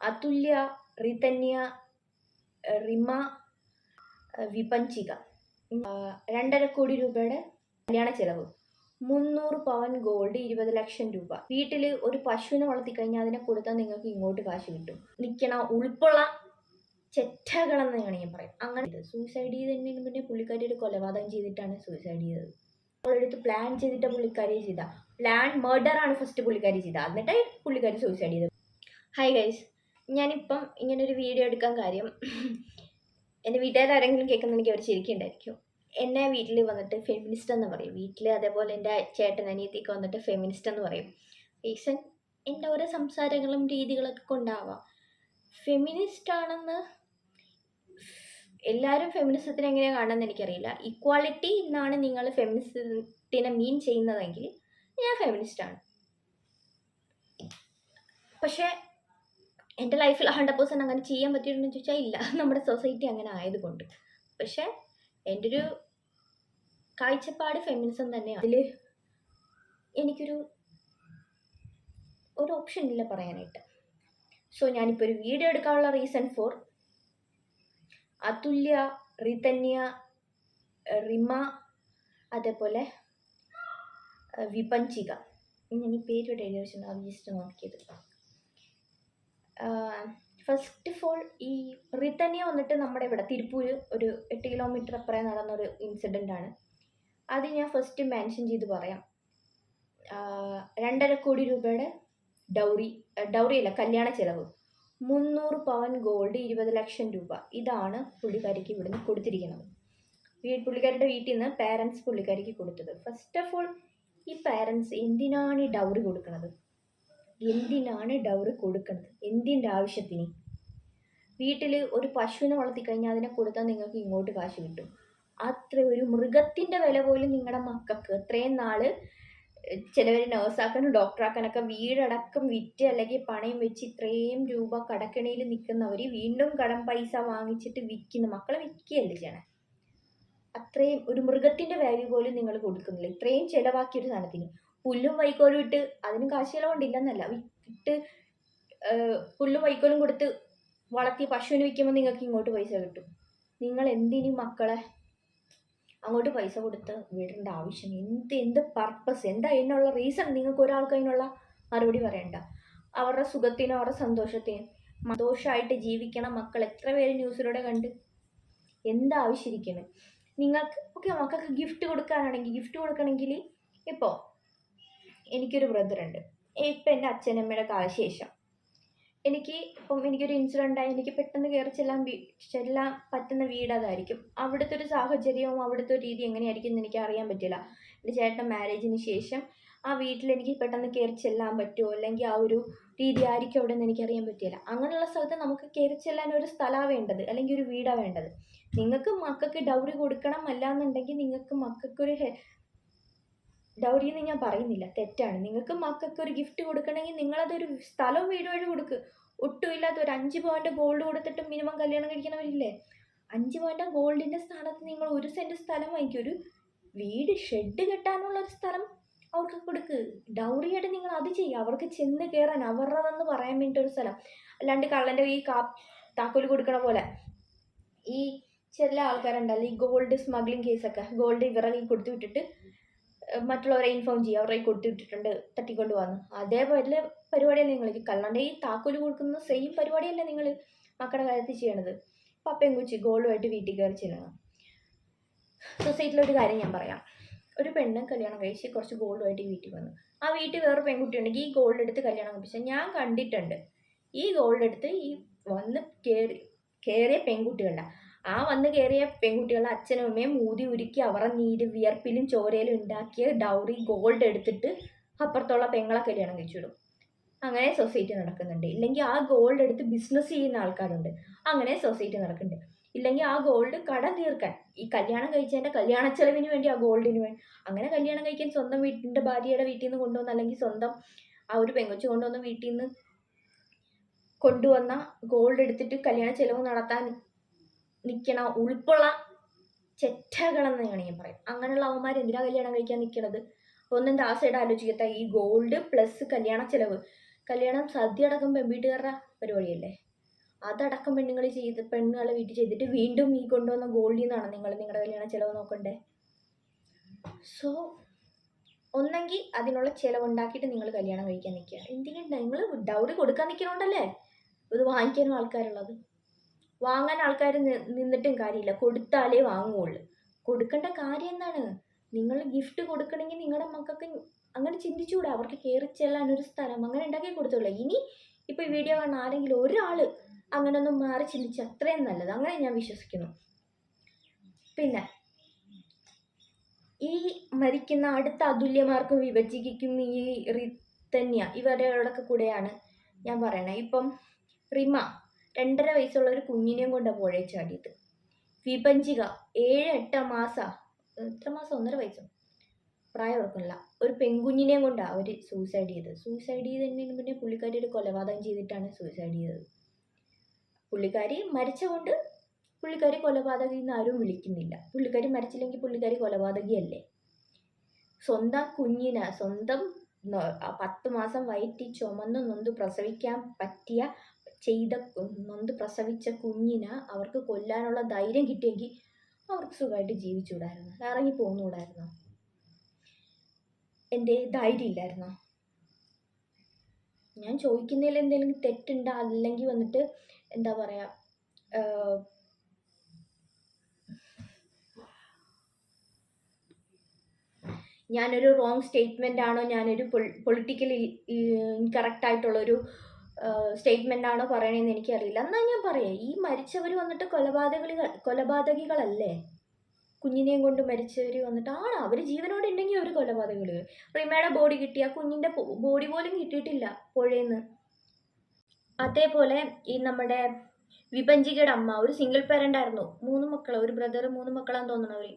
അതുല്യ റിതന്യ റിമ വിപഞ്ചിക. രണ്ടര കോടി രൂപയുടെ കല്യാണ ചെലവ്. മുന്നൂറ് പവൻ ഗോൾഡ് ഇരുപത് ലക്ഷം രൂപ. വീട്ടിൽ ഒരു പശുവിനെ വളർത്തി കഴിഞ്ഞാൽ അതിനെ കൊടുത്താൽ നിങ്ങൾക്ക് ഇങ്ങോട്ട് കാശ് കിട്ടും. നിൽക്കണ ഉൾപ്പുള്ള ചെറ്റകളെന്ന് വേണമെങ്കിൽ പറയും. അങ്ങനെ സൂയിസൈഡ് ചെയ്തതിന് മുന്നേ പുള്ളിക്കാരി ഒരു കൊലപാതകം ചെയ്തിട്ടാണ് സൂയിസൈഡ് ചെയ്തത്. അവളെടുത്ത് പ്ലാൻ ചെയ്തിട്ട് പുള്ളിക്കാരി ചെയ്ത പ്ലാൻ മർഡർ ആണ് ഫസ്റ്റ് പുള്ളിക്കാരി ചെയ്ത എന്നിട്ട് പുള്ളിക്കാരി സൂയിസൈഡ് ചെയ്തത്. ഹൈ ഗൈസ് ഞാനിപ്പം ഇങ്ങനെ ഒരു വീഡിയോ എടുക്കാൻ കാര്യം എന്റെ വീട്ടുകാർ ആരെങ്കിലും കേൾക്കുന്നുണ്ടെങ്കിൽ അവർ ചിരിക്കുന്നുണ്ടായിരിക്കും എന്നെ വീട്ടിൽ വന്നിട്ട് ഫെമിനിസ്റ്റ് എന്ന് പറയും. വീട്ടിൽ അതേപോലെ എന്റെ ചേട്ടൻ അനിയത്തിക്ക് വന്നിട്ട് ഫെമിനിസ്റ്റ് എന്ന് പറയും. റീസൺ എന്റെ ഓരോ സംസാരങ്ങളും രീതികളൊക്കെ കൊണ്ടാവാം. ഫെമിനിസ്റ്റ് ആണെന്ന് എല്ലാവരും ഫെമിനിസത്തിനെ എങ്ങനെയാണ് കാണുന്നത് എനിക്കറിയില്ല. ഇക്വാളിറ്റി എന്നാണ് നിങ്ങൾ ഫെമിനിസത്തിനെ മീൻ ചെയ്യുന്നതെങ്കിൽ ഞാൻ ഫെമിനിസ്റ്റാണ് പക്ഷേ എന്റെ ലൈഫിൽ ഹൺഡ്രഡ് പേഴ്സന്റ് അങ്ങനെ ചെയ്യാൻ പറ്റിയിട്ടുണ്ടെന്ന് ചോദിച്ചാൽ ഇല്ല. നമ്മുടെ സൊസൈറ്റി അങ്ങനെ ആയതുകൊണ്ട്. പക്ഷേ എന്റെ ഒരു കാഴ്ചപ്പാട് ഫെമിനിസം തന്നെയാണ് അതിൽ എനിക്കൊരു ഒരു ഓപ്ഷൻ ഇല്ല പറയാനായിട്ട്. സോ ഞാനിപ്പോൾ ഒരു വീഡിയോ എടുക്കാനുള്ള റീസൺ ഫോർ അതുല്യ റിതന്യ റിമ അതേപോലെ വിപഞ്ചിക. ഞാൻ ഈ പേര് ഇവിടെ എഴുതി വെച്ചിട്ടുണ്ട്. ജസ്റ്റ് നോക്കിയത്. ഫസ്റ്റ് ഓഫ് ഓൾ ഈ റിതന്യ വന്നിട്ട് നമ്മുടെ ഇവിടെ തിരുപ്പൂര് ഒരു എട്ട് കിലോമീറ്റർ അപ്പുറം നടന്നൊരു ഇൻസിഡന്റ് ആണ്. അത് ഞാൻ ഫസ്റ്റ് മെൻഷൻ ചെയ്ത് പറയാം. രണ്ടര കോടി രൂപയുടെ ഡൗറി ഡൗറി അല്ല കല്യാണ ചെലവ്. മുന്നൂറ് പവൻ ഗോൾഡ് ഇരുപത് ലക്ഷം രൂപ. ഇതാണ് പുള്ളിക്കാരിക്ക് ഇവിടുന്ന് കൊടുത്തിരിക്കുന്നത്. പുള്ളിക്കാരുടെ വീട്ടിൽ നിന്ന് പേരൻസ് പുള്ളിക്കാരിക്ക് കൊടുത്തത്. ഫസ്റ്റ് ഓഫ് ഓൾ ഈ പേരൻസ് എന്തിനാണ് ഈ ഡൗറി കൊടുക്കുന്നത്? എന്തിനാണ് ഡൗറി കൊടുക്കുന്നത് എന്തിന്റെ ആവശ്യത്തിന്? വീട്ടിൽ ഒരു പശുവിനെ വളർത്തി കഴിഞ്ഞാൽ അതിനെ കൊടുത്താൽ നിങ്ങൾക്ക് ഇങ്ങോട്ട് കാശ് കിട്ടും. അത്ര ഒരു മൃഗത്തിന്റെ വില പോലും നിങ്ങളുടെ മക്കൾക്ക് ഇത്രയും നാൾ ചിലവർ നേഴ്സാക്കാനും ഡോക്ടറാക്കാനൊക്കെ വീടടക്കം വിറ്റ് അല്ലെങ്കിൽ പണയം വെച്ച് ഇത്രയും രൂപ കടക്കിണയിൽ നിൽക്കുന്നവർ വീണ്ടും കടം പൈസ വാങ്ങിച്ചിട്ട് വിൽക്കുന്ന മക്കളെ വിൽക്കുകയല്ലേ ചെയ്യണേ? അത്രയും ഒരു മൃഗത്തിന്റെ വാല്യൂ പോലും നിങ്ങൾ കൊടുക്കുന്നില്ല. ഇത്രയും ചിലവാക്കിയൊരു സാധനത്തിന്. പുല്ലും വൈക്കോലും ഇട്ട് അതിന് കാശ് ചിലവുണ്ടില്ലെന്നല്ല ഇട്ട് പുല്ലും വൈക്കോലും കൊടുത്ത് വളർത്തി പശുവിന് വിൽക്കുമ്പോൾ നിങ്ങൾക്ക് ഇങ്ങോട്ട് പൈസ കിട്ടും. നിങ്ങൾ എന്തിനു മക്കളെ അങ്ങോട്ട് പൈസ കൊടുത്ത് വിടേണ്ട ആവശ്യം? എന്ത് എന്ത് പർപ്പസ് എന്താ അതിനുള്ള റീസൺ നിങ്ങൾക്ക് ഒരാൾക്ക് അതിനുള്ള മറുപടി പറയണ്ട. അവരുടെ സുഖത്തിനും അവരുടെ സന്തോഷത്തിനും സന്തോഷമായിട്ട് ജീവിക്കണം മക്കൾ. എത്ര പേര് ന്യൂസിലൂടെ കണ്ട് എന്താവശ്യമിരിക്കുന്നു നിങ്ങൾക്ക് ഓക്കെ മക്കൾക്ക് ഗിഫ്റ്റ് കൊടുക്കാനാണെങ്കിൽ ഗിഫ്റ്റ് കൊടുക്കണമെങ്കിൽ ഇപ്പോൾ എനിക്കൊരു ബ്രദറുണ്ട് ഇപ്പം എന്റെ അച്ഛനമ്മയുടെ കാലശേഷം. എനിക്ക് ഇപ്പം എനിക്കൊരു ഇൻസിഡന്റ് ആയി എനിക്ക് പെട്ടെന്ന് കയറി ചെല്ലാൻ ചെല്ലാൻ പറ്റുന്ന വീട് അതായിരിക്കും. അവിടുത്തെ ഒരു സാഹചര്യവും അവിടുത്തെ ഒരു രീതി എങ്ങനെയായിരിക്കും എന്ന് എനിക്ക് അറിയാൻ പറ്റില്ല. എന്റെ ചേട്ടൻ മാരേജിന് ശേഷം ആ വീട്ടിൽ എനിക്ക് പെട്ടെന്ന് കയറി ചെല്ലാൻ പറ്റുമോ? അല്ലെങ്കിൽ ആ ഒരു രീതി ആയിരിക്കും അവിടെ നിന്ന് എനിക്ക് അറിയാൻ പറ്റില്ല. അങ്ങനെയുള്ള സ്ഥലത്ത് നമുക്ക് കയറി ചെല്ലാൻ ഒരു സ്ഥലമാണ് വേണ്ടത് അല്ലെങ്കിൽ ഒരു വീടാണ് വേണ്ടത്. നിങ്ങൾക്ക് മക്കൾക്ക് ഡൗറി കൊടുക്കണം അല്ലാന്നുണ്ടെങ്കിൽ നിങ്ങൾക്ക് മക്കൾക്കൊരു ഡൗറി എന്ന് ഞാൻ പറയുന്നില്ല. തെറ്റാണ്. നിങ്ങൾക്ക് മക്കൾക്ക് ഒരു ഗിഫ്റ്റ് കൊടുക്കണമെങ്കിൽ നിങ്ങളതൊരു സ്ഥലവും വീടും വഴി കൊടുക്ക്. ഒട്ടുമില്ലാത്ത ഒരു അഞ്ച് പവന്റെ ഗോൾഡ് കൊടുത്തിട്ട് മിനിമം കല്യാണം കഴിക്കണവരില്ലേ അഞ്ച് പവന്റെ ഗോൾഡിന്റെ സ്ഥാനത്ത് നിങ്ങൾ ഒരു സെന്റ് സ്ഥലം വാങ്ങിക്കും. ഒരു വീട് ഷെഡ് കെട്ടാനുള്ള ഒരു സ്ഥലം അവർക്ക് കൊടുക്ക്. ഡൗറിയായിട്ട് നിങ്ങൾ അത് ചെയ്യുക അവർക്ക് ചെന്ന് കയറാൻ അവരുടെതെന്ന് പറയാൻ വേണ്ടി ഒരു സ്ഥലം. അല്ലാണ്ട് കള്ളന്റെ ഈ കാ താക്കോൽ കൊടുക്കണ പോലെ. ഈ ചില ആൾക്കാരുണ്ടല്ലോ ഈ ഗോൾഡ് സ്മഗ്ലിംഗ് കേസൊക്കെ ഗോൾഡ് ഇവരുടെ കൊടുത്തു വിട്ടിട്ട് മറ്റുള്ളവരെ ഇൻഫോം ചെയ്യുക. കൊടുത്തു വിട്ടിട്ടുണ്ട് തട്ടിക്കൊണ്ട് വന്ന്. അതേപോലെ പരിപാടിയല്ലേ നിങ്ങൾ? ഈ കള്ളന്റെ ഈ താക്കോൽ കൊടുക്കുന്ന സെയിം പരിപാടിയല്ലേ നിങ്ങൾ മക്കളുടെ കാര്യത്തിൽ ചെയ്യണത്? പപ്പയും കുച്ചി ഗോൾഡുമായിട്ട് വീട്ടിൽ കയറി ചെല്ലണം സൊസൈറ്റിയിലൊരു കാര്യം ഞാൻ പറയാം. ഒരു പെണ്ണ് കല്യാണം കഴിച്ച് കുറച്ച് ഗോൾഡുമായിട്ട് വീട്ടിൽ വന്നു. ആ വീട്ടിൽ വേറെ പെൺകുട്ടി ഉണ്ടെങ്കിൽ ഈ ഗോൾഡ് എടുത്ത് കല്യാണം കഴിപ്പിച്ചാൽ ഞാൻ കണ്ടിട്ടുണ്ട്. ഈ ഗോൾഡ് എടുത്ത് ഈ വന്ന് കയറി കയറിയ പെൺകുട്ടികളുടെ ആ വന്ന് കയറിയ പെൺകുട്ടികളുടെ അച്ഛനും അമ്മയും മൂതി ഉരുക്കി അവരുടെ നീര് വിയർപ്പിലും ചോരയിലും ഉണ്ടാക്കിയ ഡൗറി ഗോൾഡ് എടുത്തിട്ട് അപ്പുറത്തുള്ള പെങ്ങളെ കല്യാണം കഴിച്ചിടും അങ്ങനെ സൊസൈറ്റി നടക്കുന്നുണ്ട്. ഇല്ലെങ്കിൽ ആ ഗോൾഡ് എടുത്ത് ബിസിനസ് ചെയ്യുന്ന ആൾക്കാരുണ്ട്. അങ്ങനെ സൊസൈറ്റി നടക്കുന്നുണ്ട്. ഇല്ലെങ്കിൽ ആ ഗോൾഡ് കടം തീർക്കാൻ ഈ കല്യാണം കഴിച്ചതിന്റെ കല്യാണ ചെലവിന് വേണ്ടി ആ ഗോൾഡിന് വേണ്ടി അങ്ങനെ കല്യാണം കഴിക്കാൻ സ്വന്തം വീട്ടിന്റെ ഭാര്യയുടെ വീട്ടിൽ നിന്ന് കൊണ്ടുവന്ന അല്ലെങ്കിൽ സ്വന്തം ആ ഒരു പെങ്കൊച്ച് കൊണ്ടുവന്ന വീട്ടിൽ നിന്ന് കൊണ്ടുവന്ന ഗോൾഡ് എടുത്തിട്ട് കല്യാണ ചെലവ് നടത്താൻ നിൽക്കണ ഉൾപ്പുള്ള ചെറ്റകളെന്ന് വേണമെങ്കിൽ പറയും. അങ്ങനെയുള്ള അവന്മാർ എന്തിനാ കല്യാണം കഴിക്കാൻ നിൽക്കണത് ഒന്നും ദാസയുടെ ആലോചിക്കത്ത ഈ ഗോൾഡ് പ്ലസ് കല്യാണ ചെലവ്. കല്യാണം സദ്യ അടക്കം പെൺവീട്ടുകാരുടെ പരിപാടിയല്ലേ? അതടക്കം പെണ്ണുങ്ങൾ ചെയ്ത് പെണ്ണുങ്ങളെ വീട്ടിൽ ചെയ്തിട്ട് വീണ്ടും ഈ കൊണ്ടുവന്ന ഗോൾഡിൽ നിന്നാണ് നിങ്ങൾ നിങ്ങളുടെ കല്യാണ ചിലവ് നോക്കണ്ടേ? സോ ഒന്നെങ്കിൽ അതിനുള്ള ചിലവുണ്ടാക്കിയിട്ട് നിങ്ങൾ കല്യാണം കഴിക്കാൻ നിൽക്കുക എന്തിനാ? നിങ്ങൾ ഡൗറി കൊടുക്കാൻ നിൽക്കണോണ്ടല്ലേ ഇത് വാങ്ങിക്കാനും ആൾക്കാരുള്ളത്. വാങ്ങാൻ ആൾക്കാർ നിന്നിട്ടും കാര്യമില്ല. കൊടുത്താലേ വാങ്ങുകയുള്ളൂ കൊടുക്കേണ്ട കാര്യം എന്താണ്? നിങ്ങൾ ഗിഫ്റ്റ് കൊടുക്കണമെങ്കിൽ നിങ്ങളുടെ മക്കൾക്ക് അങ്ങനെ ചിന്തിച്ചുകൂടാ. അവർക്ക് കയറി ചെല്ലാൻ ഒരു സ്ഥലം അങ്ങനെ ഉണ്ടാക്കി കൊടുത്തോളൂ ഇനി ഇപ്പോൾ ഈ വീഡിയോ കാണുന്ന ആരെങ്കിലും ഒരാൾ അങ്ങനെ ഒന്നും മാറി ചിന്തിച്ച അത്രയും നല്ലത്. അങ്ങനെ ഞാൻ വിശ്വസിക്കുന്നു. പിന്നെ ഈ മരിക്കുന്ന അടുത്ത അതുല്യമാർക്കും വിഭജിക്കും ഈ റിത്തന്യ ഇവരുടെ കൂടെയാണ് ഞാൻ പറയണേ. ഇപ്പം റിമ രണ്ടര വയസ്സുള്ള ഒരു കുഞ്ഞിനെയും കൊണ്ട് പുഴയിൽ ചാടിയത്. വിഭജിക ഏഴ് എട്ട് മാസം എത്ര മാസം? ഒന്നര വയസ്സോ? പ്രായം ഒരു പെൺകുഞ്ഞിനെയും കൊണ്ടാണ് അവർ സൂയിസൈഡ് ചെയ്തത്. സൂയിസൈഡ് ചെയ്തതിന് മുന്നേ പുള്ളിക്കാരി ഒരു കൊലപാതകം ചെയ്തിട്ടാണ് സൂയിസൈഡ് ചെയ്തത്. പുള്ളിക്കാരി മരിച്ചുകൊണ്ട് പുള്ളിക്കാരി കൊലപാതകം എന്ന് ആരും വിളിക്കുന്നില്ല. പുള്ളിക്കാരി മരിച്ചില്ലെങ്കിൽ പുള്ളിക്കാരി കൊലപാതകിയല്ലേ? സ്വന്തം കുഞ്ഞിന് സ്വന്തം പത്ത് മാസം വയറ്റി ചുമന്ന് നൊന്ത് പ്രസവിക്കാൻ പറ്റിയ ചെയ്ത നൊന്ത് പ്രസവിച്ച കുഞ്ഞിന് അവർക്ക് കൊല്ലാനുള്ള ധൈര്യം കിട്ടിയെങ്കിൽ അവർക്ക് സുഖമായിട്ട് ജീവിച്ചുകൂടായിരുന്നു. ഇറങ്ങി പോന്നുകൂടായിരുന്നു എന്റെ ധൈര്യം ഇല്ലായിരുന്നോ ഞാൻ ചോദിക്കുന്നതിൽ എന്തെങ്കിലും തെറ്റുണ്ടോ? അല്ലെങ്കിൽ വന്നിട്ട് എന്താ പറയുക ഞാനൊരു റോങ് സ്റ്റേറ്റ്മെന്റ് ആണോ? ഞാനൊരു പൊളിറ്റിക്കലി ഇൻകറക്റ്റ് ആയിട്ടുള്ളൊരു സ്റ്റേറ്റ്മെന്റ് ആണോ പറയണതെന്ന് എനിക്കറിയില്ല. എന്നാൽ ഞാൻ പറയാം. ഈ മരിച്ചവർ വന്നിട്ട് കൊലപാതകളികൾ കൊലപാതകികളല്ലേ? കുഞ്ഞിനെയും കൊണ്ട് മരിച്ചവർ വന്നിട്ട് ആണ് അവർ ജീവനോടെ ഉണ്ടെങ്കിൽ അവർ കൊലപാതകൾ റിമയുടെ ബോഡി കിട്ടി ആ കുഞ്ഞിന്റെ ബോഡി പോലും കിട്ടിയിട്ടില്ല പുഴയിന്ന് അതേപോലെ ഈ നമ്മുടെ വിപഞ്ചികയുടെ അമ്മ ഒരു സിംഗിൾ പേരന്റ് ആയിരുന്നു. മൂന്ന് മക്കൾ ഒരു ബ്രദർ മൂന്ന് മക്കളാന്ന് തോന്നുന്നവർ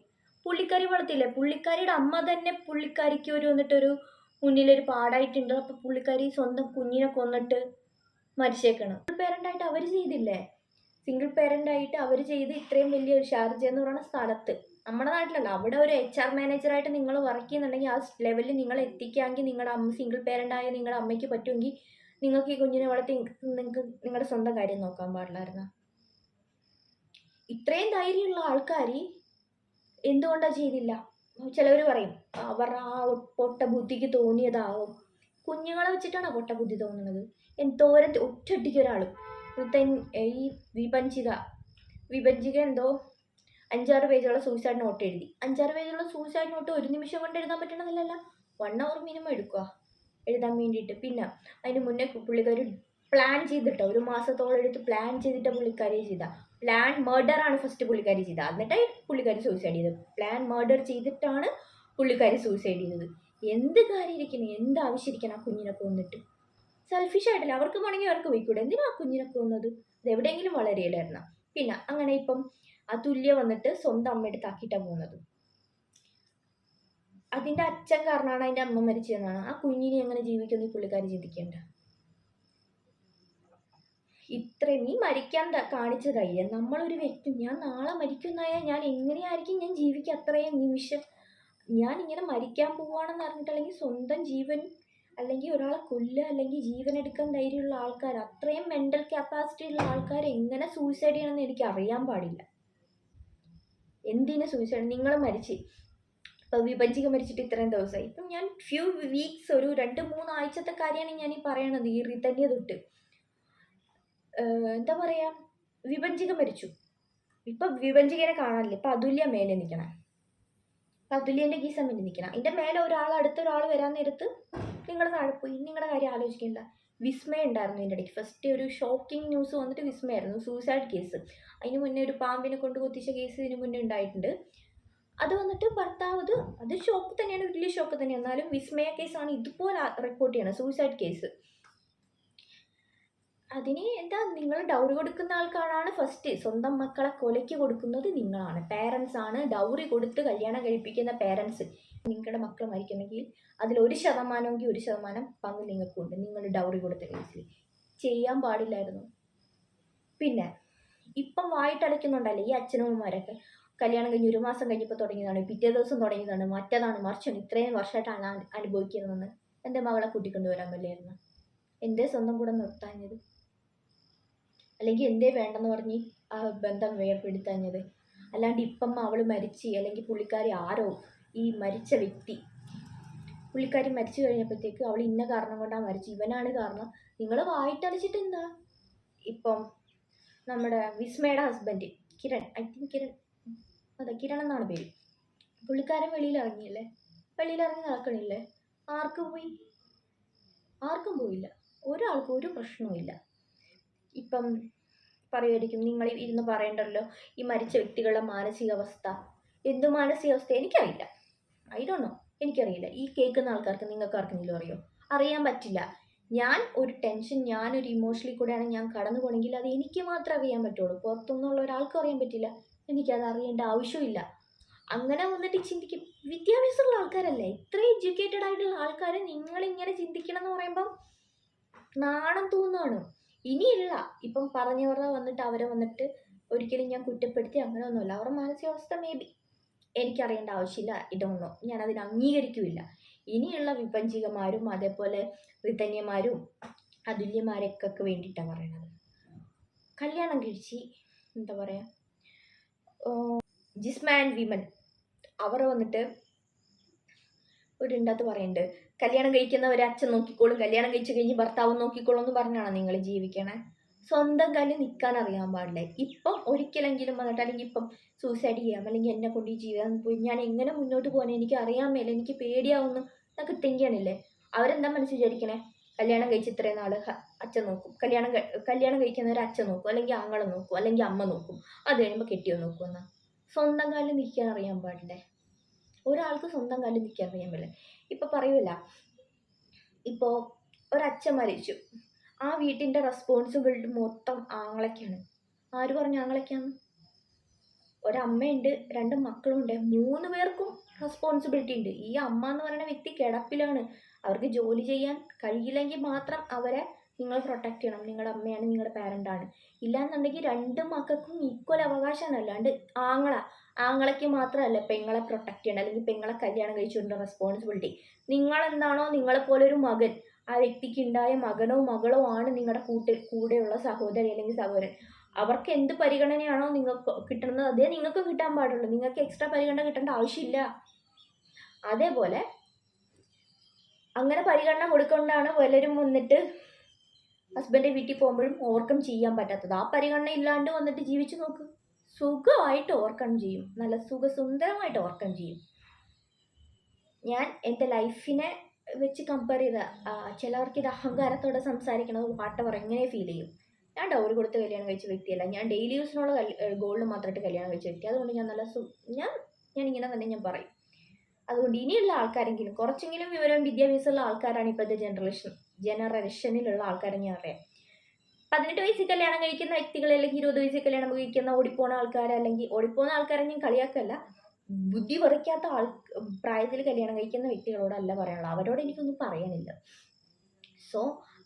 പുള്ളിക്കാരി വളർത്തിയില്ലേ? പുള്ളിക്കാരിയുടെ അമ്മ തന്നെ പുള്ളിക്കാരിക്ക് ഒരു വന്നിട്ടൊരു മുന്നിലൊരു പാടായിട്ടുണ്ട്. അപ്പോൾ പുള്ളിക്കാരി സ്വന്തം കുഞ്ഞിനെ കൊന്നിട്ട് മരിച്ചേക്കണം. സിംഗിൾ പേരന്റ് ആയിട്ട് അവർ ചെയ്തില്ലേ? സിംഗിൾ പേരന്റ് ആയിട്ട് അവർ ചെയ്ത് ഇത്രയും വലിയ ഒരു ഷാർജ എന്ന് പറയുന്ന സ്ഥലത്ത്. നമ്മുടെ നാട്ടിലല്ല അവിടെ ഒരു എച്ച് ആർ മാനേജറായിട്ട് നിങ്ങൾ വർക്ക് ചെയ്യുന്നുണ്ടെങ്കിൽ ആ ലെവലിൽ നിങ്ങൾ എത്തിക്കാമെങ്കിൽ നിങ്ങളുടെ അമ്മ സിംഗിൾ പേരന്റ് ആയ നിങ്ങളുടെ അമ്മയ്ക്ക് പറ്റുമെങ്കിൽ നിങ്ങൾക്ക് ഈ കുഞ്ഞിനെ വളർത്തി നിങ്ങൾക്ക് നിങ്ങളുടെ സ്വന്തം കാര്യം നോക്കാൻ പാടില്ലായിരുന്നു? ഇത്രയും ധൈര്യമുള്ള ആൾക്കാർ എന്തുകൊണ്ടാണ് ചെയ്തില്ല? ചിലവർ പറയും അവർ ആ പൊട്ട ബുദ്ധിക്ക് തോന്നിയതാവും. കുഞ്ഞുങ്ങളെ വെച്ചിട്ടാണ് പൊട്ട ബുദ്ധി തോന്നുന്നത്? എന്തോരം ഒറ്റയടിക്ക് ഒരാൾ ഈ വിഭജിക വിഭജിക എന്തോ? അഞ്ചാറ് പേജുള്ള സൂയിസൈഡ് നോട്ട് എഴുതി. അഞ്ചാറ് പേജുള്ള സൂയിസൈഡ് നോട്ട് ഒരു നിമിഷം കൊണ്ട് എഴുതാൻ പറ്റണമെന്നില്ലല്ല വൺ അവർ മിനിമം എടുക്കുക. എഴുതാൻ വേണ്ടിയിട്ട്. പിന്നെ അതിന് മുന്നേ പുള്ളിക്കാർ പ്ലാൻ ചെയ്തിട്ട്. ഒരു മാസത്തോളം എടുത്ത് പ്ലാൻ ചെയ്തിട്ട് പുള്ളിക്കാരി ചെയ്ത. പ്ലാൻ മർഡർ ആണ് ഫസ്റ്റ് പുള്ളിക്കാരി ചെയ്തത് എന്നിട്ട് പുള്ളിക്കാരി സൂയിസൈഡ് ചെയ്തത്. പ്ലാൻ മേർഡർ ചെയ്തിട്ടാണ് പുള്ളിക്കാരി സൂയിസൈഡ് ചെയ്തത്. എന്ത് കാര്യം ഇരിക്കണം എന്ത് ഇരിക്കണം ആ കുഞ്ഞിനെ കൊന്നിട്ട്? സെൽഫിഷ് ആയിട്ടില്ല. അവർക്ക് വേണമെങ്കിൽ അവർക്ക് പോയിക്കൂടെ എന്തിനാ കുഞ്ഞിനെ കൊന്നത് അത് എവിടെയെങ്കിലും വളരെയില്ലായിരുന്നു പിന്നെ അങ്ങനെ ഇപ്പം ആ തുല്യ വന്നിട്ട് സ്വന്തം അമ്മയുടെ താക്കിയിട്ടാണ് പോകുന്നത്. അതിന്റെ അച്ഛൻ കാരണമാണ് അതിന്റെ അമ്മ മരിച്ചതെന്നാണ്. ആ കുഞ്ഞിനെ എങ്ങനെ ജീവിക്കുന്നു ഈ പുള്ളിക്കാരി ചിന്തിക്കേണ്ട. ഇത്രയും നീ മരിക്കാൻ കാണിച്ച ധൈര്യം. നമ്മളൊരു വ്യക്തി. ഞാൻ നാളെ മരിക്കുന്നായ. ഞാൻ എങ്ങനെയായിരിക്കും ഞാൻ ജീവിക്കുക? അത്രയും നിമിഷം. ഞാൻ ഇങ്ങനെ മരിക്കാൻ പോവുകയാണെന്ന് അറിഞ്ഞിട്ടില്ലെങ്കിൽ സ്വന്തം ജീവൻ അല്ലെങ്കിൽ ഒരാളെ കൊല്ലുക അല്ലെങ്കിൽ ജീവൻ എടുക്കാൻ ധൈര്യമുള്ള ആൾക്കാർ അത്രയും മെന്റൽ കപ്പാസിറ്റി ഉള്ള ആൾക്കാർ എങ്ങനെ സൂയിസൈഡ് ചെയ്യണമെന്ന് എനിക്ക് അറിയാൻ പാടില്ല. എന്തിനു സൂയിസൈഡ് നിങ്ങൾ മരിച്ച്. ഇപ്പോൾ വിഭജിക മരിച്ചിട്ട് ഇത്രയും ദിവസമായി. ഇപ്പം ഞാൻ ഫ്യൂ വീക്സ് ഒരു രണ്ട് മൂന്ന് ആഴ്ചത്തെ കാര്യമാണ് ഞാൻ ഈ പറയണത് ഈ റിതന്യ തൊട്ട്. എന്താ പറയുക വിഭജിക മരിച്ചു. ഇപ്പം വിഭജികനെ കാണാനില്ല. ഇപ്പം അതുല്യ മേലെ നിൽക്കണം. അതുല്യന്റെ ഗീസ മേലെ നിൽക്കണം. അതിന്റെ മേലെ ഒരാൾ അടുത്ത ഒരാൾ വരാൻ നേരത്ത് നിങ്ങൾ താഴെ പോയി നിങ്ങളുടെ കാര്യം ആലോചിക്കേണ്ട. വിസ്മയ ഉണ്ടായിരുന്നു ഇതിന്റെ ഇടയ്ക്ക്. ഫസ്റ്റ് ഒരു ഷോക്കിംഗ് ന്യൂസ് വന്നിട്ട് വിസ്മയായിരുന്നു. സൂയിസൈഡ് കേസ് അതിന് മുന്നേ ഒരു പാമ്പിനെ കൊണ്ട് കൊത്തിച്ച കേസ് ഇതിന് മുന്നേ ഉണ്ടായിട്ടുണ്ട്. അത് വന്നിട്ട് ഭർത്താവ് അത് അത് ഷോക്ക് തന്നെയാണ് വലിയ ഷോക്ക് തന്നെയാണ്. എന്നാലും വിസ്മയ കേസാണ് ഇതുപോലെ റിപ്പോർട്ട് ചെയ്യണം സൂയിസൈഡ് കേസ് അതിന് എന്താ നിങ്ങൾ ഡൗറി കൊടുക്കുന്ന ആൾക്കാരാണ് ഫസ്റ്റ് സ്വന്തം മക്കളെ കൊലയ്ക്ക് കൊടുക്കുന്നത് നിങ്ങളാണ്. പേരൻസ് ആണ് ഡൗറി കൊടുത്ത് കല്യാണം കഴിപ്പിക്കുന്ന പേരൻസ് നിങ്ങളുടെ മക്കൾ മരിക്കണമെങ്കിൽ അതിൽ ഒരു ശതമാനമെങ്കിൽ ഒരു ശതമാനം പങ്ക് നിങ്ങൾക്കുണ്ട്. നിങ്ങൾ ഡൗറി കൊടുത്ത കേസിൽ ചെയ്യാൻ പാടില്ലായിരുന്നു. പിന്നെ ഇപ്പം വായിട്ടടയ്ക്കുന്നുണ്ടല്ലേ ഈ അച്ഛനമ്മമാരൊക്കെ? കല്യാണം കഴിഞ്ഞ് ഒരു മാസം കഴിഞ്ഞപ്പോൾ തുടങ്ങിയതാണ്. പിറ്റേ ദിവസം തുടങ്ങിയതാണ്. മറ്റേതാണ് മറിച്ചാണ് ഇത്രയും വർഷമായിട്ടാണ് അനു- അനുഭവിക്കുന്നതെന്ന് എന്റെ മകളെ കൂട്ടിക്കൊണ്ടുവരാൻ പറ്റില്ലായിരുന്നു. എന്റെ സ്വന്തം കൂടെ നിർത്താഞ്ഞത്. അല്ലെങ്കിൽ എന്തേ വേണ്ടെന്ന് പറഞ്ഞ് ആ ബന്ധം വേർപെടുത്താഞ്ഞത്. അല്ലാണ്ട് ഇപ്പം അവൾ മരിച്ച് അല്ലെങ്കിൽ പുള്ളിക്കാരി ആരോ ഈ മരിച്ച വ്യക്തി. പുള്ളിക്കാരി മരിച്ചു കഴിഞ്ഞപ്പോഴത്തേക്ക് അവൾ ഇന്ന കാരണം കൊണ്ടാണ് മരിച്ചു? ഇവനാണ് കാരണം. നിങ്ങൾ വായിട്ടടിച്ചിട്ട് എന്താ ഇപ്പം നമ്മുടെ വിസ്മയുടെ husband Kiran. I think Kiran. അതെ കിരൺ എന്നാണ് പേര്. പുള്ളിക്കാരൻ വെളിയിൽ ഇറങ്ങിയല്ലേ? വെളിയിൽ ഇറങ്ങി നടക്കണില്ലേ? ആർക്കും പോയി? ആർക്കും പോയില്ല. ഒരാൾക്കും ഒരു പ്രശ്നവും ഇല്ല. ഇപ്പം പറയുമായിരിക്കും നിങ്ങൾ ഇരുന്ന് പറയണ്ടല്ലോ ഈ മരിച്ച വ്യക്തികളുടെ മാനസികാവസ്ഥ. എന്ത് മാനസികാവസ്ഥ? എനിക്കറിയില്ല. ഐ ഡോണ്ട് നോ എനിക്കറിയില്ല. ഈ കേൾക്കുന്ന ആൾക്കാർക്ക് നിങ്ങൾക്ക് ആർക്കെങ്കിലും അറിയോ? അറിയാൻ പറ്റില്ല. ഞാൻ ഒരു ടെൻഷൻ ഞാനൊരു ഇമോഷണലി കൂടെയാണ് ഞാൻ കടന്നു പോകണമെങ്കിൽ അത് എനിക്ക് മാത്രമേ അറിയാൻ പറ്റുള്ളൂ. പുറത്തുനിന്നുള്ള ഒരാൾക്കും അറിയാൻ പറ്റില്ല. എനിക്കത് അറിയേണ്ട ആവശ്യമില്ല അങ്ങനെ വന്നിട്ട് ചിന്തിക്കും. വിദ്യാഭ്യാസമുള്ള ആൾക്കാരല്ലേ? ഇത്ര എഡ്യൂക്കേറ്റഡ് ആയിട്ടുള്ള ആൾക്കാരെ നിങ്ങളിങ്ങനെ ചിന്തിക്കണം എന്ന് പറയുമ്പം നാണം തോന്നുകയാണ് ഇനിയില്ല. ഇപ്പം പറഞ്ഞവരുടെ വന്നിട്ട് അവരെ വന്നിട്ട് ഒരിക്കലും ഞാൻ കുറ്റപ്പെടുത്തി അങ്ങനെ ഒന്നുമില്ല അവരുടെ മാനസികാവസ്ഥ മേ ബി എനിക്കറിയേണ്ട ആവശ്യമില്ല. ഇതൊന്നും ഞാൻ അതിന് അംഗീകരിക്കില്ല. ഇനിയുള്ള വിപഞ്ചികമാരും അതേപോലെ ഋതന്യമാരും അതുല്യമാരൊക്കെ വേണ്ടിയിട്ടാണ് പറയണത്. കല്യാണം കഴിച്ച് എന്താ പറയുക ജിസ്മാൻ വിമൻ അവർ വന്നിട്ട് ഒരു ഇതിനകത്ത് പറയുന്നുണ്ട് കല്യാണം കഴിക്കുന്ന ഒരു അച്ഛൻ നോക്കിക്കോളും. കല്യാണം കഴിച്ചു കഴിഞ്ഞ് ഭർത്താവ് നോക്കിക്കോളും എന്ന് പറഞ്ഞാണ് നിങ്ങൾ ജീവിക്കണേ? സ്വന്തം കാലിൽ നിൽക്കാൻ അറിയാൻ പാടില്ല. ഇപ്പം ഒരിക്കലെങ്കിലും വന്നിട്ട് അല്ലെങ്കിൽ ഇപ്പം സൂസൈഡ് ചെയ്യാം. അല്ലെങ്കിൽ എന്നെ കൊണ്ട് ജീവിതം പോയി. ഞാൻ എങ്ങനെ മുന്നോട്ട് പോകാൻ എനിക്ക് അറിയാൻ മേല. എനിക്ക് പേടിയാവുന്നു. എന്നൊക്കെ തിങ്കണില്ലേ അവരെന്താ മനസ്സ് വിചാരിക്കണേ? കല്യാണം കഴിച്ച് ഇത്രയും നാൾ അച്ഛൻ നോക്കും. കല്യാണം കല്യാണം കഴിക്കുന്നവർ അച്ഛൻ നോക്കും. അല്ലെങ്കിൽ ആങ്ങളെ നോക്കും. അല്ലെങ്കിൽ അമ്മ നോക്കും. അത് കഴിയുമ്പോൾ കെട്ടിയോ നോക്കും എന്നാൽ സ്വന്തം കാലിൽ നിൽക്കാൻ അറിയാൻ പാടില്ലേ? ഒരാൾക്ക് സ്വന്തം കാലിൽ നിൽക്കാൻ അറിയാൻ പാടില്ല. ഇപ്പം പറയൂല. ഇപ്പോൾ ഒരച്ഛൻ മരിച്ചു. ആ വീട്ടിന്റെ റെസ്പോൺസിബിലിറ്റി മൊത്തം ആങ്ങളൊക്കെയാണ് ആര് പറഞ്ഞു ആങ്ങളൊക്കെയാണ് ഒരമ്മയുണ്ട് രണ്ട് മക്കളുണ്ട് മൂന്ന് പേർക്കും റെസ്പോൺസിബിലിറ്റി ഉണ്ട്. ഈ അമ്മ എന്ന് പറയുന്ന വ്യക്തി കിടപ്പിലാണ്. അവർക്ക് ജോലി ചെയ്യാൻ കഴിയില്ലെങ്കിൽ മാത്രം അവരെ നിങ്ങൾ പ്രൊട്ടക്ട് ചെയ്യണം. നിങ്ങളുടെ അമ്മയാണ് നിങ്ങളുടെ പാരന്റാണ് ഇല്ലാന്നുണ്ടെങ്കിൽ രണ്ട് മക്കൾക്കും ഈക്വൽ അവകാശമാണ്. അല്ലാണ്ട് ആങ്ങള ആങ്ങളയ്ക്ക് മാത്രമല്ല പെങ്ങളെ പ്രൊട്ടക്ട് ചെയ്യണം അല്ലെങ്കിൽ പെങ്ങളെ കല്യാണം കഴിച്ചുകൊണ്ട് റെസ്പോൺസിബിലിറ്റി നിങ്ങളെന്താണോ നിങ്ങളെപ്പോലെ ഒരു മകൻ. ആ വ്യക്തിക്ക് ഉണ്ടായ മകനോ മകളോ ആണ് നിങ്ങളുടെ കൂട്ട് കൂടെയുള്ള സഹോദരി അല്ലെങ്കിൽ സഹോദരൻ. അവർക്ക് എന്ത് പരിഗണനയാണോ നിങ്ങൾക്ക് കിട്ടുന്നത് അതേ നിങ്ങൾക്ക് കിട്ടാൻ പാടുള്ളൂ. നിങ്ങൾക്ക് എക്സ്ട്രാ പരിഗണന കിട്ടേണ്ട ആവശ്യമില്ല. അതേപോലെ അങ്ങനെ പരിഗണന കൊടുക്കൊണ്ടാണ് പലരും വന്നിട്ട് ഹസ്ബൻഡ് വീട്ടിൽ പോകുമ്പോഴും ഓവർകം ചെയ്യാൻ പറ്റാത്തത്. ആ പരിഗണന ഇല്ലാണ്ട് വന്നിട്ട് ജീവിച്ചു നോക്ക്. സുഖമായിട്ട് ഓവർകം ചെയ്യും. നല്ല സുഖസുന്ദരമായിട്ട് ഓവർകം ചെയ്യും. ഞാൻ എന്റെ ലൈഫിനെ വെച്ച് കമ്പയർ ചെയ്ത ചിലവർക്ക് ഇത് അഹങ്കാരത്തോടെ സംസാരിക്കണത് പാട്ടവർ എങ്ങനെ ഫീൽ ചെയ്യും. ഞാൻ ഡൗറി കൊടുത്ത് കല്യാണം കഴിച്ച വ്യക്തിയല്ല. ഞാൻ ഡെയിലി യൂസിനുള്ള ഗോൾഡ് മാത്രമായിട്ട് കല്യാണം കഴിച്ച വ്യക്തി. അതുകൊണ്ട് ഞാൻ നല്ല സു ഞാൻ ഞാൻ ഇങ്ങനെ തന്നെ ഞാൻ പറയും. അതുകൊണ്ട് ഇനിയുള്ള ആൾക്കാരെങ്കിലും കുറച്ചെങ്കിലും വിവരം വിദ്യാഭ്യാസമുള്ള ആൾക്കാരാണ് ഇപ്പോഴത്തെ ജനറേഷൻ ജനറേഷനിലുള്ള ആൾക്കാരെ ഞാൻ അറിയാം. പതിനെട്ട് വയസ്സിൽ കല്യാണം കഴിക്കുന്ന വ്യക്തികൾ അല്ലെങ്കിൽ ഇരുപത് വയസ്സിൽ കല്യാണം കഴിക്കുന്ന ഓടിപ്പോണ ആൾക്കാർ അല്ലെങ്കിൽ ഓടിപ്പോണ ആൾക്കാരെ ഞാൻ കളിയാക്കല്ല. ബുദ്ധി പറിക്കാത്ത ആൾ പ്രായത്തിൽ കല്യാണം കഴിക്കുന്ന വ്യക്തികളോടല്ല പറയാനുള്ളത്. അവരോട് എനിക്കൊന്നും പറയാനില്ല. സോ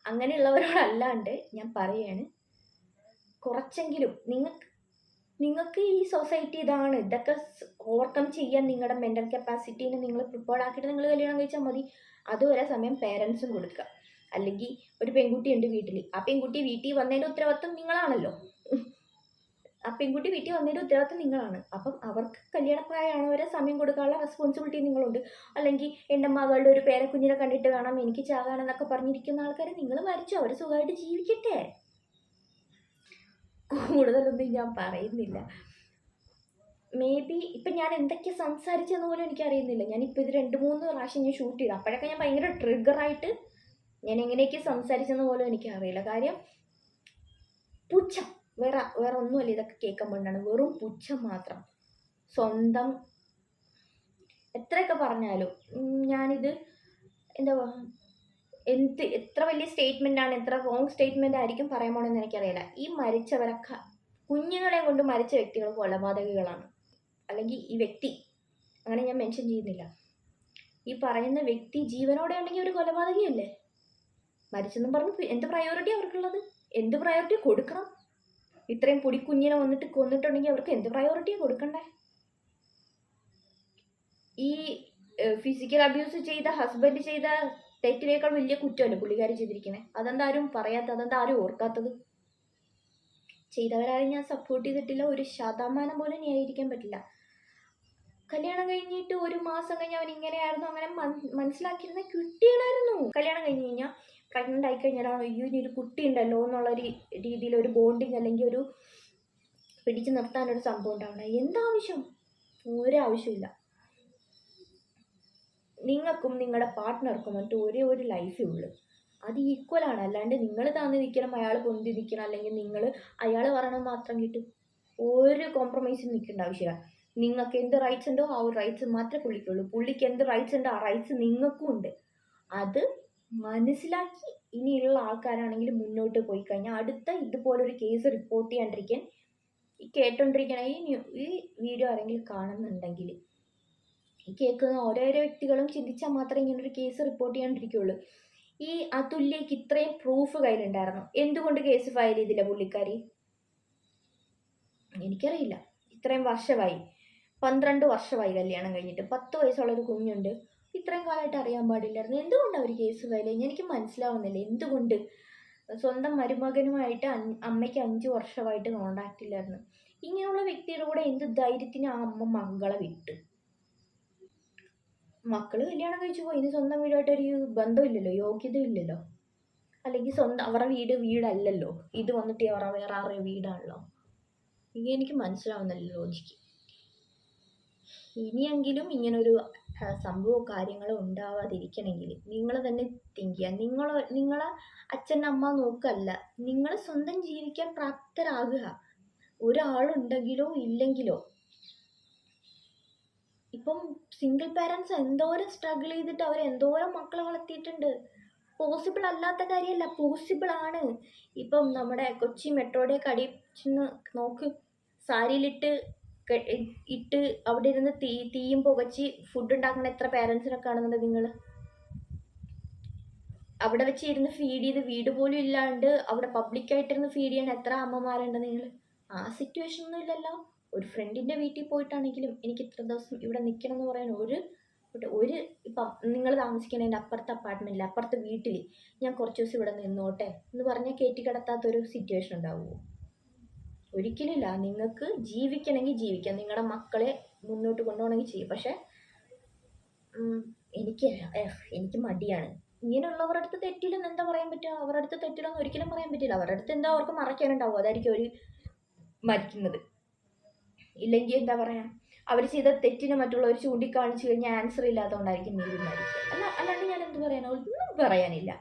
അങ്ങനെയുള്ളവരോടല്ലാണ്ട് ഞാൻ പറയാണ് കുറച്ചെങ്കിലും നിങ്ങൾക്ക് നിങ്ങൾക്ക് ഈ സൊസൈറ്റി ഇതാണ്. ഇതൊക്കെ ഓവർകം ചെയ്യാൻ നിങ്ങളുടെ മെന്റൽ കപ്പാസിറ്റീനെ നിങ്ങൾ പ്രിപ്പയർഡ് ആക്കിയിട്ട് നിങ്ങൾ കല്യാണം കഴിച്ചാൽ മതി. അതുവരെ സമയം പേരൻസും കൊടുക്കുക. അല്ലെങ്കിൽ ഒരു പെൺകുട്ടി ഉണ്ട് വീട്ടിൽ ആ പെൺകുട്ടി വീട്ടിൽ വന്നതിന്റെ ഉത്തരവാദിത്വം നിങ്ങളാണല്ലോ. ആ പെൺകുട്ടി വീട്ടിൽ വന്നതിന്റെ ഉത്തരവാദിത്വം നിങ്ങളാണ്. അപ്പം അവർക്ക് കല്യാണപ്രായമാണ് വരെ സമയം കൊടുക്കാനുള്ള റെസ്പോൺസിബിലിറ്റി നിങ്ങളുണ്ട്. അല്ലെങ്കിൽ എന്റെ മകളുടെ ഒരു പേരക്കുഞ്ഞിനെ കണ്ടിട്ട് വേണം എനിക്ക് ചാകാനെന്നൊക്കെ പറഞ്ഞിരിക്കുന്ന ആൾക്കാരെ നിങ്ങൾ മരിച്ചു. അവർ സുഖമായിട്ട് ജീവിക്കട്ടെ. കൂടുതലൊന്നും ഞാൻ പറയുന്നില്ല. മേ ബി ഇപ്പം ഞാൻ എന്തൊക്കെ സംസാരിച്ചെന്ന് പോലും എനിക്കറിയുന്നില്ല. ഞാനിപ്പോൾ ഇത് രണ്ട് മൂന്ന് പ്രാവശ്യം ഞാൻ ഷൂട്ട് ചെയ്തു. അപ്പോഴൊക്കെ ഞാൻ ഭയങ്കര ട്രിഗറായിട്ട് ഞാൻ എങ്ങനെയൊക്കെ സംസാരിച്ചെന്ന് പോലും എനിക്കറിയില്ല. കാര്യം പുച്ഛം. വേറെ വേറെ ഒന്നുമല്ല ഇതൊക്കെ കേൾക്കുമ്പോഴാണ് വെറും പുച്ഛം മാത്രം. സ്വന്തം എത്രയൊക്കെ പറഞ്ഞാലും ഞാനിത് എന്താ എന്ത് എത്ര വലിയ സ്റ്റേറ്റ്മെന്റ് ആണ് എത്ര റോങ് സ്റ്റേറ്റ്മെന്റ് ആയിരിക്കും പറയാൻ പോണെന്ന് എനിക്കറിയില്ല. ഈ മരിച്ചവരൊക്കെ കുഞ്ഞുങ്ങളെ കൊണ്ട് മരിച്ച വ്യക്തികൾ കൊലപാതകളാണ് അല്ലെങ്കിൽ ഈ വ്യക്തി അങ്ങനെ ഞാൻ മെൻഷൻ ചെയ്യുന്നില്ല. ഈ പറയുന്ന വ്യക്തി ജീവനോടെ ഉണ്ടെങ്കിൽ ഒരു കൊലപാതകിയല്ലേ? മരിച്ചെന്നും പറഞ്ഞ് എന്ത് പ്രയോറിറ്റി അവർക്കുള്ളത്? എന്ത് പ്രയോറിറ്റി കൊടുക്കണം? ഇത്രയും പൊടിക്കുഞ്ഞിനെ വന്നിട്ട് കൊന്നിട്ടുണ്ടെങ്കിൽ അവർക്ക് എന്ത് പ്രയോറിറ്റിയാണ് കൊടുക്കണ്ടേ? ഈ ഫിസിക്കൽ അബ്യൂസ് ചെയ്ത ഹസ്ബൻഡ് ചെയ്ത തെറ്റിനേക്കാൾ വലിയ കുറ്റമല്ലേ പുള്ളിക്കാരി ചെയ്തിരിക്കുന്നത് പറയാത്തത്? അതെന്താ ആരും ഓർക്കാത്തത്? ചെയ്തവരാരും ഞാൻ സപ്പോർട്ട് ചെയ്തിട്ടില്ല. ഒരു ശതമാനം പോലും ന്യായീകരിക്കാൻ പറ്റില്ല. കല്യാണം കഴിഞ്ഞിട്ട് ഒരു മാസം കഴിഞ്ഞ് അവൻ ഇങ്ങനെയായിരുന്നു അങ്ങനെ മനസ്സിലാക്കിയിരുന്ന കുട്ടികളായിരുന്നു. കല്യാണം കഴിഞ്ഞ് കഴിഞ്ഞാൽ പ്രഗ്നന്റ് ആയി അയ്യോ ഇനി ഒരു കുട്ടി ഉണ്ടല്ലോ എന്നുള്ള രീതിയിൽ ഒരു ബോണ്ടിങ് അല്ലെങ്കിൽ ഒരു പിടിച്ചു നിർത്താനൊരു സംഭവം ഉണ്ടാവണം. എന്താവശ്യം ഒരാവശ്യമില്ല നിങ്ങൾക്കും നിങ്ങളുടെ പാർട്ട്ണർക്കും മറ്റും ഒരേ ഒരു ലൈഫേ ഉള്ളൂ. അത് ഈക്വലാണ് അല്ലാണ്ട് നിങ്ങൾ താന്ന് നിൽക്കണം അയാൾ പൊന്തി നിൽക്കണം അല്ലെങ്കിൽ നിങ്ങൾ അയാൾ പറയണത് മാത്രം കിട്ടും. ഒരു കോംപ്രമൈസും നിൽക്കേണ്ട ആവശ്യമില്ല. നിങ്ങൾക്ക് എന്ത് റൈറ്റ്സ് ഉണ്ടോ ആ ഒരു റൈറ്റ്സ് മാത്രമേ പുള്ളിക്കുള്ളൂ. പുള്ളിക്ക് എന്ത് റൈറ്റ്സ് ഉണ്ടോ ആ റൈറ്റ്സ് നിങ്ങൾക്കും ഉണ്ട്. അത് മനസ്സിലാക്കി ഇനിയുള്ള ആൾക്കാരാണെങ്കിൽ മുന്നോട്ട് പോയി കഴിഞ്ഞാൽ അടുത്ത ഇതുപോലൊരു കേസ് റിപ്പോർട്ട് ചെയ്യാണ്ടിരിക്കാൻ ഈ കേട്ടോണ്ടിരിക്കണ ഈ ഈ വീഡിയോ ആരെങ്കിലും കാണുന്നുണ്ടെങ്കിൽ ഈ കേൾക്കുന്ന ഓരോരോ വ്യക്തികളും ചിന്തിച്ചാൽ മാത്രമേ ഇങ്ങനൊരു കേസ് റിപ്പോർട്ട് ചെയ്യാണ്ടിരിക്കുകയുള്ളൂ ഈ അതുല്യക്ക് ഇത്രയും പ്രൂഫ് കയ്യിലുണ്ടായിരുന്നു. എന്തുകൊണ്ട് കേസ് ഫയൽ ചെയ്തില്ല പുള്ളിക്കാരി? എനിക്കറിയില്ല. ഇത്രയും വർഷമായി. പന്ത്രണ്ട് വർഷമായി കല്യാണം കഴിഞ്ഞിട്ട് പത്ത് വയസ്സുള്ള ഒരു കുഞ്ഞുണ്ട്. ഇത്രയും കാലമായിട്ട് അറിയാൻ പാടില്ലായിരുന്നു. എന്തുകൊണ്ട് അവർ കേസ് ഫയൽ ചെയ്യുന്നത് എനിക്ക് മനസ്സിലാവുന്നില്ല. എന്തുകൊണ്ട്? സ്വന്തം മരുമകനുമായിട്ട് അമ്മയ്ക്ക് അഞ്ച് വർഷമായിട്ട് കോണ്ടാക്റ്റ് ഇല്ലായിരുന്നു. ഇങ്ങനെയുള്ള വ്യക്തിയുടെ കൂടെ എന്ത് ധൈര്യത്തിന് ആ അമ്മ മകളെ വിട്ട്? മക്കൾ കല്യാണം കഴിച്ചു പോയി. ഇനി സ്വന്തം വീടായിട്ടൊരു ബന്ധമില്ലല്ലോ യോഗ്യതയില്ലല്ലോ. അല്ലെങ്കിൽ സ്വന്തം അവരുടെ വീട് വീടല്ലല്ലോ. ഇത് വന്നിട്ട് അവരുടെ വേറെ ആരുടെ വീടാണല്ലോ? ഇനി എനിക്ക് മനസ്സിലാവുന്നില്ല ലോജിക്ക് ഇനിയെങ്കിലും ഇങ്ങനൊരു ഒരു സംഭവമോ കാര്യങ്ങളോ ഉണ്ടാവാതിരിക്കണമെങ്കിൽ നിങ്ങൾ തന്നെ തിങ്ക് ചെയ്യുക നിങ്ങൾ നിങ്ങളെ അച്ഛൻ അമ്മ നോക്കല്ല. നിങ്ങൾ സ്വന്തം ജീവിക്കാൻ പ്രാപ്തരാകുക. ഒരാളുണ്ടെങ്കിലോ ഇല്ലെങ്കിലോ. ഇപ്പം സിംഗിൾ പാരൻസ് എന്തോരം സ്ട്രഗിൾ ചെയ്തിട്ട് അവർ എന്തോരം മക്കളെ വളർത്തിയിട്ടുണ്ട്. പോസിബിൾ അല്ലാത്ത കാര്യമല്ല പോസിബിൾ ആണ്. ഇപ്പം നമ്മുടെ കൊച്ചി മെട്രോയുടെ കടിച്ച് നോക്ക്. സാരിയിലിട്ട് ഇട്ട് അവിടെ ഇരുന്ന് തീ തീയും പുകച്ച് ഫുഡ് ഉണ്ടാക്കുന്ന എത്ര പേരൻസിനെ കാണുന്നുണ്ട് നിങ്ങൾ അവിടെ വെച്ച് ഇരുന്ന് ഫീഡ് ചെയ്ത് വീട് പോലും ഇല്ലാണ്ട് അവിടെ പബ്ലിക്കായിട്ടിരുന്ന് ഫീഡ് ചെയ്യാൻ എത്ര അമ്മമാരുണ്ട് നിങ്ങൾ ആ സിറ്റുവേഷൻ ഒന്നും ഇല്ലല്ലോ. ഒരു ഫ്രണ്ടിന്റെ വീട്ടിൽ പോയിട്ടാണെങ്കിലും എനിക്ക് ഇത്ര ദിവസം ഇവിടെ നിൽക്കണം എന്ന് പറയാൻ ഒരു ഒരു- ഒരു ഇപ്പം നിങ്ങൾ താമസിക്കുന്നതിന്റെ അപ്പുറത്തെ അപ്പാർട്ട്മെന്റിൽ അപ്പുറത്തെ വീട്ടിൽ ഞാൻ കുറച്ച് ദിവസം ഇവിടെ നിന്നോട്ടെ എന്ന് പറഞ്ഞാൽ കയറ്റി കിടത്താത്തൊരു സിറ്റുവേഷൻ ഉണ്ടാവുമോ ഒരിക്കലുമില്ല നിങ്ങൾക്ക് ജീവിക്കണമെങ്കിൽ ജീവിക്കാം. നിങ്ങളുടെ മക്കളെ മുന്നോട്ട് കൊണ്ടുപോകണമെങ്കിൽ ചെയ്യും. പക്ഷെ എനിക്ക് എനിക്ക് മടിയാണ്. ഇങ്ങനെയുള്ളവരുടെ അടുത്ത് തെറ്റില്ലെന്ന് എന്താ പറയാൻ പറ്റുക? അവരുടെ അടുത്ത് തെറ്റില്ലെന്ന് ഒരിക്കലും പറയാൻ പറ്റില്ല. അവരുടെ അടുത്ത് എന്താ അവർക്ക് മറയ്ക്കാനുണ്ടാവും അതായിരിക്കും അവർ മരിക്കുന്നത്. ഇല്ലെങ്കിൽ എന്താ പറയാ? അവർ ചെയ്ത തെറ്റിന് മറ്റുള്ളവർ ചൂണ്ടിക്കാണിച്ചു കഴിഞ്ഞാൽ ആൻസർ ഇല്ലാത്തതുകൊണ്ടായിരിക്കും നീതി മരിക്കുക. അല്ല അല്ലാണ്ട് ഞാൻ എന്ത് പറയാനോ? ഒന്നും പറയാനില്ല.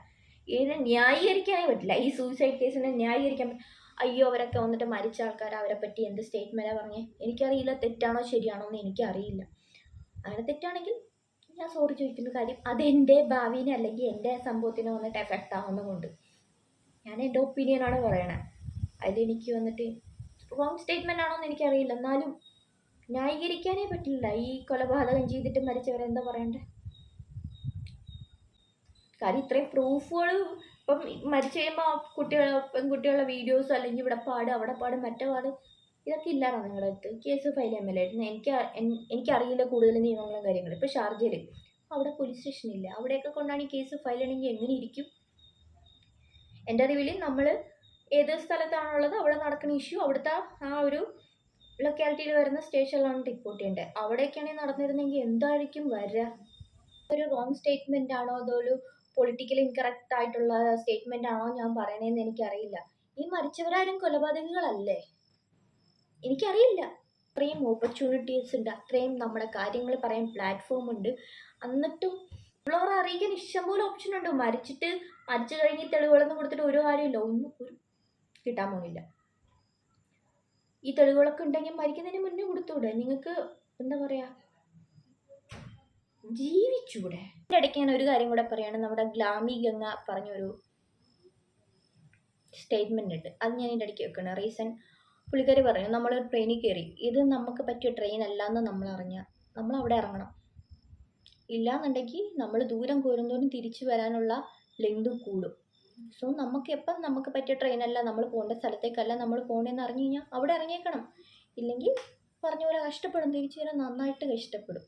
ഇതിനെ ന്യായീകരിക്കാനേ പറ്റില്ല. ഈ സൂയിസൈഡ് കേസിനെ ന്യായീകരിക്കാൻ അയ്യോ അവരൊക്കെ വന്നിട്ട് മരിച്ച ആൾക്കാർ അവരെ പറ്റി എന്ത് സ്റ്റേറ്റ്മെന്റാണ് പറഞ്ഞേ? എനിക്കറിയില്ല തെറ്റാണോ ശരിയാണോ എന്ന് എനിക്കറിയില്ല. അങ്ങനെ തെറ്റാണെങ്കിൽ ഞാൻ സോറി ചോദിക്കുന്ന കാര്യം അതെന്റെ ഭാവിനെ അല്ലെങ്കിൽ എന്റെ സംഭവത്തിനെ വന്നിട്ട് എഫക്റ്റ് ആവുന്നതുകൊണ്ട്. ഞാൻ എന്റെ ഒപ്പീനിയനാണ് പറയണേ. അതിലെനിക്ക് വന്നിട്ട് റോങ് സ്റ്റേറ്റ്മെന്റ് ആണോ എന്ന് എനിക്കറിയില്ല. എന്നാലും ന്യായീകരിക്കാനേ പറ്റില്ല. ഈ കൊലപാതകം ചെയ്തിട്ട് മരിച്ചവരെന്താ പറയണ്ടേ? കാര്യം ഇത്രയും പ്രൂഫുകൾ ഇപ്പം മരിച്ചു കഴിയുമ്പോൾ കുട്ടികൾ പെൺകുട്ടികളുടെ വീഡിയോസ് അല്ലെങ്കിൽ ഇവിടെ പാട് അവിടെ പാട് മറ്റേ പാട് ഇതൊക്കെ ഇല്ലാണോ നിങ്ങളുടെ അടുത്ത്? കേസ് ഫയൽ ചെയ്യാൻ മേലായിരുന്നു. എനിക്ക് എനിക്കറിയില്ല കൂടുതൽ നിയമങ്ങളും കാര്യങ്ങളും. ഇപ്പോൾ ഷാർജയിൽ അവിടെ പോലീസ് സ്റ്റേഷൻ ഇല്ല. അവിടെയൊക്കെ കൊണ്ടാണ് ഈ കേസ് ഫയൽ ചെയ്യണമെങ്കിൽ എങ്ങനെ ഇരിക്കും? എന്റെ അറിവിൽ നമ്മൾ ഏത് സ്ഥലത്താണുള്ളത് അവിടെ നടക്കുന്ന ഇഷ്യൂ അവിടുത്തെ ആ ഒരു ലൊക്കാലിറ്റിയിൽ വരുന്ന സ്റ്റേഷനിലാണ് റിപ്പോർട്ട് ചെയ്യേണ്ടത്. അവിടെയൊക്കെയാണെങ്കിൽ നടന്നിരുന്നെങ്കിൽ എന്തായിരിക്കും വരിക ഒരു റോങ് സ്റ്റേറ്റ്മെന്റ് ആണോ അതോ ഒരു പൊളിറ്റിക്കലി ഇൻകറക്റ്റ് ആയിട്ടുള്ള സ്റ്റേറ്റ്മെന്റ് ആണോ ഞാൻ പറയണേന്ന് എനിക്കറിയില്ല. ഈ മരിച്ചവരാരും കൊലപാതകങ്ങളല്ലേ? എനിക്കറിയില്ല. അത്രയും ഓപ്പർച്യൂണിറ്റീസ് ഉണ്ട്. അത്രയും നമ്മുടെ കാര്യങ്ങൾ പറയാൻ പ്ലാറ്റ്ഫോം ഉണ്ട്. എന്നിട്ടും ഉള്ളവർ അറിയിക്കാൻ ഇഷ്ടംപോലെ ഓപ്ഷൻ ഉണ്ട്. മരിച്ചിട്ട് മരിച്ചു കഴിഞ്ഞ് തെളിവുകളൊന്നും കൊടുത്തിട്ട് ഒരു കാര്യമില്ല. ഒന്നും ഒരു കിട്ടാൻ പോകില്ല ഈ തെളിവുകളൊക്കെ ഉണ്ടെങ്കിൽ മരിക്കുന്നതിന് മുന്നേ കൊടുത്തൂടെ. നിങ്ങൾക്ക് എന്താ പറയാ? ജീവിച്ചൂടെ? ഇതിന്റെ ഇടയ്ക്ക് ഞാൻ ഒരു കാര്യം കൂടെ പറയുകയാണ് നമ്മുടെ ഗ്ലാമി ഗംഗ പറഞ്ഞൊരു സ്റ്റേറ്റ്മെന്റ് ഉണ്ട്. അത് ഞാൻ ഇതിന്റെ ഇടയ്ക്ക് വെക്കണം. റീസൺ പുള്ളിക്കാരി പറഞ്ഞു നമ്മൾ ട്രെയിനിൽ കയറി. ഇത് നമുക്ക് പറ്റിയ ട്രെയിൻ അല്ല എന്ന് നമ്മൾ അറിഞ്ഞ നമ്മൾ അവിടെ ഇറങ്ങണം. ഇല്ലാന്നുണ്ടെങ്കിൽ നമ്മൾ ദൂരം കോരുന്തോറും തിരിച്ചു വരാനുള്ള ലെങ്ത് കൂടും. സോ നമുക്ക് എപ്പം നമുക്ക് പറ്റിയ ട്രെയിനല്ല നമ്മൾ പോകേണ്ട സ്ഥലത്തേക്കല്ല നമ്മൾ പോകണമെന്ന് അറിഞ്ഞു കഴിഞ്ഞാൽ അവിടെ ഇറങ്ങിയേക്കണം. ഇല്ലെങ്കിൽ പറഞ്ഞ പോലെ കഷ്ടപ്പെടും. തിരിച്ചു വരാൻ നന്നായിട്ട് കഷ്ടപ്പെടും.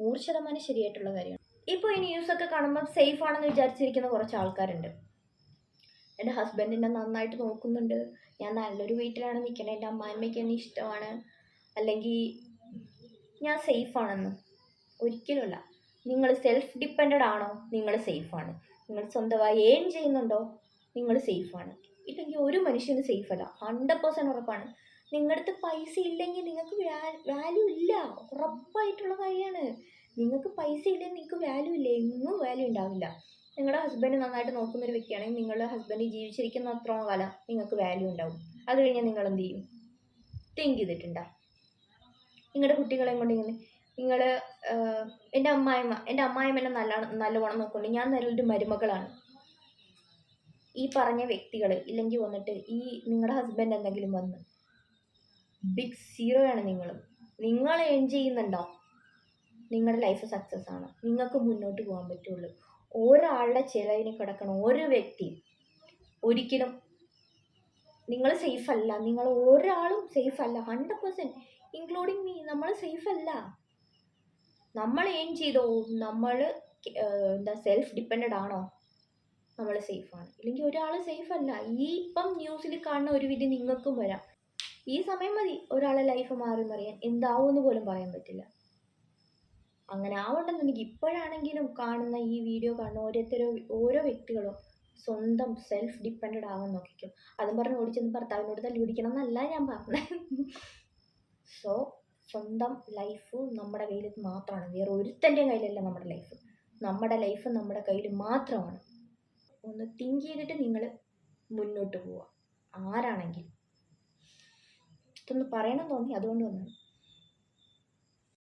നൂറ് ശതമാനം ശരിയായിട്ടുള്ള കാര്യമാണ്. ഇപ്പോൾ ഈ ന്യൂസൊക്കെ കാണുമ്പോൾ സേഫ് ആണെന്ന് വിചാരിച്ചിരിക്കുന്ന കുറച്ച് ആൾക്കാരുണ്ട്. എന്റെ ഹസ്ബൻഡിനെ നന്നായിട്ട് നോക്കുന്നുണ്ട്. ഞാൻ നല്ലൊരു വീട്ടിലാണ് നിൽക്കുന്നത് എന്റെ അമ്മായിമ്മയ്ക്ക് എന്നെ ഇഷ്ടമാണ്. അല്ലെങ്കിൽ ഞാൻ സേഫ് ആണെന്ന്. ഒരിക്കലുമല്ല. നിങ്ങൾ സെൽഫ് ഡിപ്പെൻഡഡ് ആണോ? നിങ്ങൾ സേഫ് ആണ്. നിങ്ങൾ സ്വന്തമായി ഏൺ ചെയ്യുന്നുണ്ടോ? നിങ്ങൾ സേഫ് ആണ്. ഇല്ലെങ്കിൽ ഒരു മനുഷ്യന് സേഫ് അല്ല. ഹൺഡ്രഡ് പേഴ്സന്റ് ഉറപ്പാണ്. നിങ്ങളുടെ അടുത്ത് പൈസ ഇല്ലെങ്കിൽ നിങ്ങൾക്ക് വാല്യൂ ഇല്ല. ഉറപ്പായിട്ടുള്ള കാര്യമാണ്. നിങ്ങൾക്ക് പൈസ ഇല്ലെങ്കിൽ നിങ്ങൾക്ക് വാല്യൂ ഇല്ല? എങ്ങും വാല്യൂ ഉണ്ടാവില്ല നിങ്ങളുടെ ഹസ്ബൻഡ് നന്നായിട്ട് നോക്കുന്ന ഒരു വ്യക്തിയാണെങ്കിൽ നിങ്ങളുടെ ഹസ്ബൻഡ് ജീവിച്ചിരിക്കുന്ന അത്രോളം കാലം നിങ്ങൾക്ക് വാല്യൂ ഉണ്ടാവും അത് കഴിഞ്ഞാൽ നിങ്ങൾ എന്ത് ചെയ്യും? തിങ്ക് ചെയ്തിട്ടുണ്ടോ? നിങ്ങളുടെ കുട്ടികളെ കൊണ്ട് ഇങ്ങനെ നിങ്ങൾ എന്റെ അമ്മായിമ്മ എന്റെ അമ്മായിമ്മ എന്നെ നല്ല നല്ലവണ്ണം നോക്കുന്നുണ്ട്. ഞാൻ നല്ലൊരു മരുമകളാണ്. ഈ പറഞ്ഞ വ്യക്തികൾ ഇല്ലെങ്കിൽ വന്നിട്ട് ഈ നിങ്ങളുടെ ഹസ്ബൻഡ് എന്തെങ്കിലും വന്ന് ബിഗ് സീറോ ആണ് നിങ്ങൾ നിങ്ങൾ ഏൺ ചെയ്യുന്നുണ്ടോ? നിങ്ങളുടെ ലൈഫ് സക്സസ് ആണ്. നിങ്ങൾക്ക് മുന്നോട്ട് പോകാൻ പറ്റുള്ളൂ. ഒരാളുടെ ചിലവിന് കിടക്കണം ഓരോ വ്യക്തി ഒരിക്കലും നിങ്ങൾ സേഫ് അല്ല. നിങ്ങൾ ഒരാളും സേഫ് അല്ല. ഹൺഡ്രഡ് പെർസെന്റ് ഇൻക്ലൂഡിങ് മീ നമ്മൾ സേഫ് അല്ല. നമ്മൾ ഏം ചെയ്തോ? നമ്മൾ എന്താ സെൽഫ് ഡിപ്പെൻഡഡ് ആണോ? നമ്മൾ സേഫ് ആണ്. ഇല്ലെങ്കിൽ ഒരാൾ സേഫ് അല്ല. ഈ ഇപ്പം ന്യൂസിൽ കാണുന്ന ഒരു വിധി നിങ്ങൾക്കും വരാം. ഈ സമയം മതി ഒരാളെ ലൈഫ് മാറി മറിയാൻ. എന്താവുമെന്ന് പോലും പറയാൻ പറ്റില്ല. അങ്ങനെ ആവണ്ടെന്നുണ്ടെങ്കിൽ ഇപ്പോഴാണെങ്കിലും കാണുന്ന ഈ വീഡിയോ കാണുന്ന ഓരോരുത്തരോ ഓരോ വ്യക്തികളും സ്വന്തം സെൽഫ് ഡിപ്പെൻഡഡ് ആവാൻ നോക്കിക്കും. അതും പറഞ്ഞ് ഓടിച്ചെന്ന് ഭർത്താവിനോട് തല്ലി പിടിക്കണം എന്നല്ല ഞാൻ പറഞ്ഞത് സോ സ്വന്തം ലൈഫ് നമ്മുടെ കയ്യിൽ മാത്രമാണ്. വേറെ ഒരുത്തന്റെയും കയ്യിലല്ല നമ്മുടെ ലൈഫ് നമ്മുടെ ലൈഫ് നമ്മുടെ കയ്യിൽ മാത്രമാണ്. ഒന്ന് തിങ്ക് ചെയ്തിട്ട് നിങ്ങൾ മുന്നോട്ട് പോവുക. ആരാണെങ്കിലും. ഇതൊന്ന് പറയണം തോന്നി അതുകൊണ്ട് വന്നത്